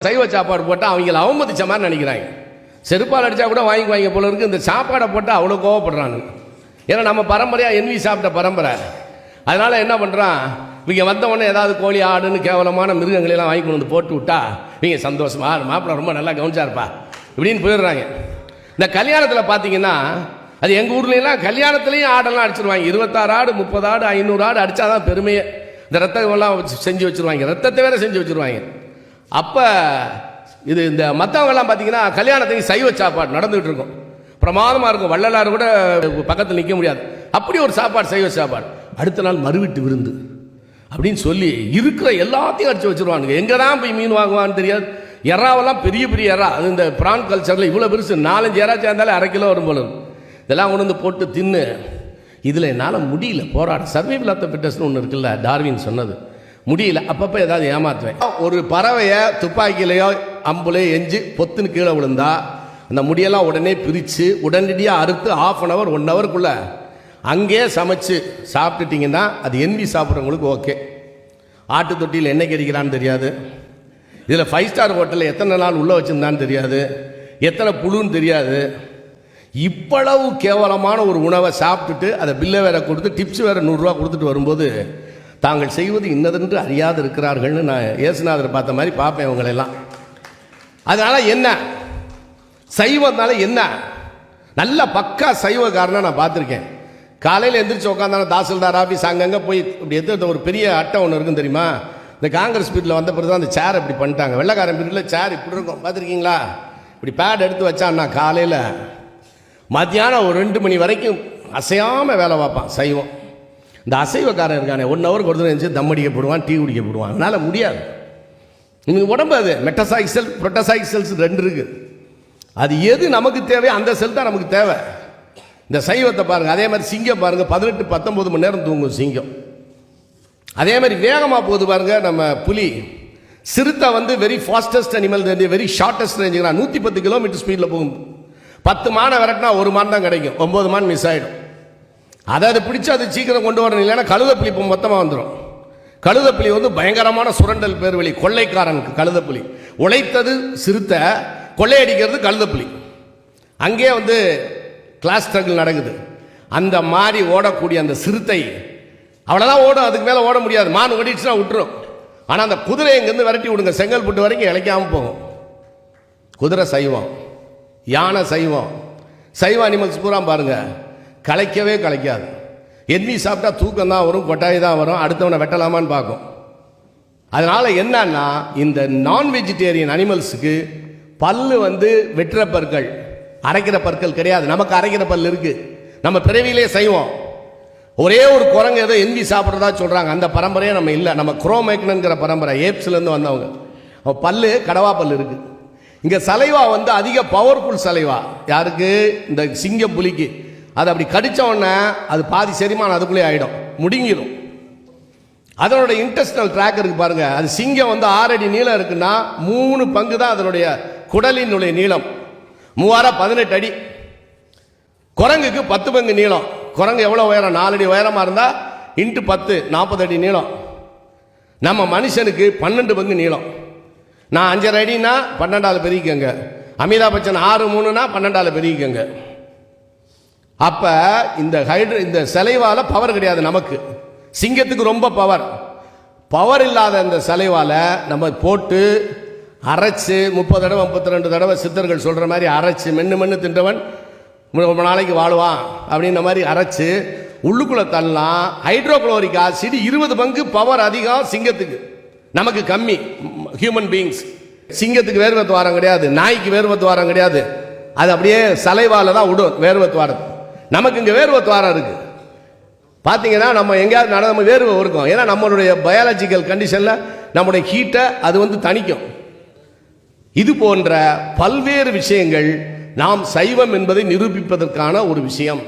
சைவ சாப்பாடு போட்டால் அவங்கள அவமதிச்ச மாதிரி நினைக்கிறாங்க. செருப்பால் அடித்தா கூட வாங்கிக்குவாங்க போல இருக்குது இந்த சாப்பாடை போட்டால் அவ்வளோ கோவப்படுறாங்க. ஏன்னா நம்ம பரம்பரையாக என்வி சாப்பிட்ட பரம்பரை. அதனால் என்ன பண்ணுறான் இவங்க வந்தவொடனே ஏதாவது கோழி ஆடுன்னு கேவலமான மிருகங்களை எல்லாம் வாங்கி கொண்டு வந்து போட்டு விட்டா இவங்க சந்தோஷமாக "ஆ, மாப்பிள்ளை ரொம்ப நல்லா கவனிச்சாருப்பா இப்படின்னு போயிடுறாங்க. இந்த கல்யாணத்தில் பார்த்தீங்கன்னா அது எங்கள் ஊர்லலாம் கல்யாணத்துலேயும் ஆடெல்லாம் அடிச்சிருவாங்க. இருபத்தாறு ஆடு முப்பது ஆடு ஐநூறு ஆடு அடித்தாதான் பெருமையை. இந்த ரத்தம் எல்லாம் செஞ்சு வச்சிருவாங்க. ரத்தத்தை வேற செஞ்சு வச்சுருவாங்க. அப்போ இது இந்த மற்றவங்கெல்லாம் பார்த்தீங்கன்னா கல்யாணத்துக்கு சைவ சாப்பாடு நடந்துகிட்டு இருக்கும் பிரமாதமாக இருக்கும். வள்ளலார் கூட பக்கத்தில் நிற்க முடியாது. அப்படி ஒரு சாப்பாடு சைவ சாப்பாடு. அடுத்த நாள் மறுவிட்டு விருந்து. அப்படின்னு சொல்லி இருக்கிற எல்லாத்தையும் அடிச்சு வச்சிருவானுங்க. எங்கே தான் போய் மீன் வாங்குவான்னு தெரியாது. எறாவெல்லாம் பெரிய பெரிய எறா. அது இந்த பிரான் கல்ச்சரில் இவ்வளோ பெருசு. நாலஞ்சு எறா சேர்ந்தாலே அரை கிலோ வரும் போல இதெல்லாம் கொண்டு வந்து போட்டு தின்னு. இதில் என்னால் முடியல. போராட சர்வைவ் ஆஃப் த ஃபிட்டஸ்னு ஒன்று இருக்குல்ல டார்வின் சொன்னது. முடியல. அப்பப்போ ஏதாவது ஏமாத்துவேன். ஒரு பறவையை துப்பாக்கியிலையோ அம்புலையோ எஞ்சி பொத்துன்னு கீழே விழுந்தா அந்த முடியெல்லாம் உடனே பிரித்து உடனடியாக அறுத்து ஆஃப் அன் ஹவர் ஒன் ஹவருக்குள்ளே அங்கேயே சமைச்சு சாப்பிட்டுட்டிங்கன்னா அது என்வி சாப்பிட்றவங்களுக்கு ஓகே. ஆட்டு தொட்டியில் என்ன கறிக்கிறான்னு தெரியாது. இதில் ஃபைவ் ஸ்டார் ஹோட்டலில் எத்தனை நாள் உள்ளே வச்சுருந்தான்னு தெரியாது. எத்தனை புழுன்னு தெரியாது. இவ்வளவு கேவலமான ஒரு உணவை சாப்பிட்டுட்டு அதை பில்லை வேற கொடுத்து டிப்ஸ் வேற நூறுரூவா கொடுத்துட்டு வரும்போது தாங்கள் செய்வது இன்னதென்று அறியாது இருக்கிறார்கள்னு நான் இயேசுநாதர் பார்த்த மாதிரி பார்ப்பேன் இவங்களெல்லாம். அதனால் என்ன? சைவம்னால என்ன? நல்ல பக்கா சைவக்காரனாக நான் பார்த்துருக்கேன். காலையில் எந்திரிச்சு உட்காந்தான தாசில்தார் ஆஃபீஸ் அங்கங்கே போய் இப்படி எடுத்து ஒரு பெரிய அட்டை ஒன்று இருக்கும் தெரியுமா? இந்த காங்கிரஸ் பீரியடில் வந்த பிறகு தான் அந்த சேர் இப்படி பண்ணிட்டாங்க. வெள்ளைக்காரன் பீரியடில் சேர் இப்படி இருக்கும். பார்த்துருக்கீங்களா? இப்படி பேட் எடுத்து வச்சான்னா காலையில் மத்தியானம் ஒரு ரெண்டு மணி வரைக்கும் அசையாமல் வேலை பார்ப்பான் சைவம். இந்த அசைவக்காரன் இருக்கானே ஒன் ஹவருக்கு ஒரு தடவை தம் அடிக்க போடுவான் டீ குடிக்க போடுவான். அதனால் முடியாது. இன்னைக்கு உடம்பு அது. மெட்டசாய் செல் புரோட்டசாயிக் செல்ஸ் ரெண்டு இருக்குது அது எது நமக்கு தேவையோ அந்த செல் தான் நமக்கு தேவை. இந்த சைவத்தை பாருங்கள் அதே மாதிரி சிங்கம் பாருங்கள் பதினெட்டு பத்தொம்பது மணி நேரம் தூங்கும் சிங்கம். அதே மாதிரி வேகமாக போகுது பாருங்க நம்ம புலி. சிறுத்தை வந்து very fastest animal very shortest ரேஞ்சுங்களா நூற்றி பத்து கிலோமீட்டர் ஸ்பீடில் போகும். பத்து மானை விரட்டினா ஒரு மான் தான் கிடைக்கும். ஒம்பது மான் மிஸ் ஆகிடும் அதை அதை பிடிச்சி அது சீக்கிரம் கொண்டு வரணும் இல்லைன்னா கழுதப்புலி இப்போ மொத்தமாக வந்துடும் கழுதப்புலி வந்து பயங்கரமான சுரண்டல் பேர் வழி கொள்ளைக்காரன் கழுதப்புலி. உழைத்தது சிறுத்தை கொள்ளையடிக்கிறது கழுதப்புலி. அங்கேயே வந்து கிளாஸ் ஸ்ட்ரகிள் நடக்குது. அந்த மாதிரி ஓடக்கூடிய அந்த சிறுத்தை அவ்வளோதான் ஓடும் அதுக்கு மேலே ஓட முடியாது. மான் ஓடிடுச்சுன்னா விட்டுரும். ஆனால் அந்த குதிரை இங்கேருந்து விரட்டி விடுங்க செங்கல் புட்டு வரைக்கும் இழைக்காமல் போகும். குதிரை சைவம் யானை சைவம். சைவ அனிமல்ஸ் பூரா பாருங்கள் கலைக்கவே கலைக்காது. எண்ணி சாப்பிட்டா தூக்கம் தான் வரும் கொட்டாய் தான் வரும் அடுத்தவனை வெட்டலாமான்னு பார்க்கும். அதனால் என்னன்னா இந்த நான் வெஜிடேரியன் அனிமல்ஸுக்கு பல்லு வந்து வெட்டுற பற்கள் அரைக்கிற பற்கள் கிடையாது. நமக்கு அரைக்கிற பல் இருக்குது நம்ம பிறவியிலே செய்வோம். ஒரே ஒரு குரங்கு ஏதோ என்வி சாப்பிட்றதா சொல்கிறாங்க அந்த பரம்பரையே நம்ம இல்லை. நம்ம குரோமேக்னங்கிற பரம்பரை ஏப்ஸ்லேருந்து வந்தவங்க. அவ பல்லு கடவா பல் இருக்குது இங்கே சலைவா வந்து அதிக பவர்ஃபுல் சலைவா. யாருக்கு? இந்த சிங்கம் புலிக்கு அது அப்படி கடித்த உடனே அது பாதி செரிமானம் அதுக்குள்ளே ஆகிடும் முடுங்கிடும் அதனோட இன்டெஸ்டல் ட்ராக் இருக்கு பாருங்க. அது சிங்கம் வந்து ஆறடி நீளம் இருக்குன்னா மூணு பங்கு தான் அதனுடைய குடலினுடைய நீளம். மூவாயிரம் பதினெட்டு அடி. குரங்குக்கு பத்து பங்கு நீளம். குரங்கு எவ்வளோ உயரம்? நாலடி உயரமாக இருந்தால் இன்ட்டு பத்து நாற்பது அடி நீளம். நம்ம மனுஷனுக்கு பன்னெண்டு பங்கு நீளம். நான் அஞ்சரை அடினா பன்னெண்டாவது பெருகிக்கங்க. அமிதாப் பச்சன் ஆறு மூணுனா பன்னெண்டாவது பெருகிக்கங்க. அப்ப இந்த ஹைட்ர இந்த சிலைவால பவர் கிடையாது நமக்கு. சிங்கத்துக்கு ரொம்ப பவர் பவர் இல்லாத இந்த சிலைவால நம்ம போட்டு அரைச்சு முப்பது தடவை முப்பத்தி ரெண்டு தடவை சித்தர்கள் சொல்ற மாதிரி அரைச்சு மென்னு மென்னு தின்றவன் ரொம்ப நாளைக்கு வாழ்வான் அப்படின்ற மாதிரி அரைச்சு உள்ளுக்குள்ள தள்ளலாம். ஹைட்ரோக்ளோரிக் ஆசிட் இருபது பங்கு பவர் அதிகம் சிங்கத்துக்கு. நமக்கு கம்மி. ஹியூமன் பீயிங்ஸ் சிங்கத்துக்கு வேர்வத்து வாரம் கிடையாது. நாய்க்கு வேர்வத்து வாரம் கிடையாது. அது அப்படியே சலைவால தான் விடும் வேர்வத்து வாரத்து நமக்கு இங்கே வேர்வை துவாரம் இருக்கு. பார்த்தீங்கன்னா நம்ம எங்கேயாவது நட நம்ம வேர்வை இருக்கும் ஏன்னா நம்மளுடைய பயாலஜிக்கல் கண்டிஷனில் நம்முடைய ஹீட்டை அது வந்து தணிக்கும். இது போன்ற பல்வேறு விஷயங்கள் நாம் சைவம் என்பதை நிரூபிப்பதற்கான ஒரு விஷயம்.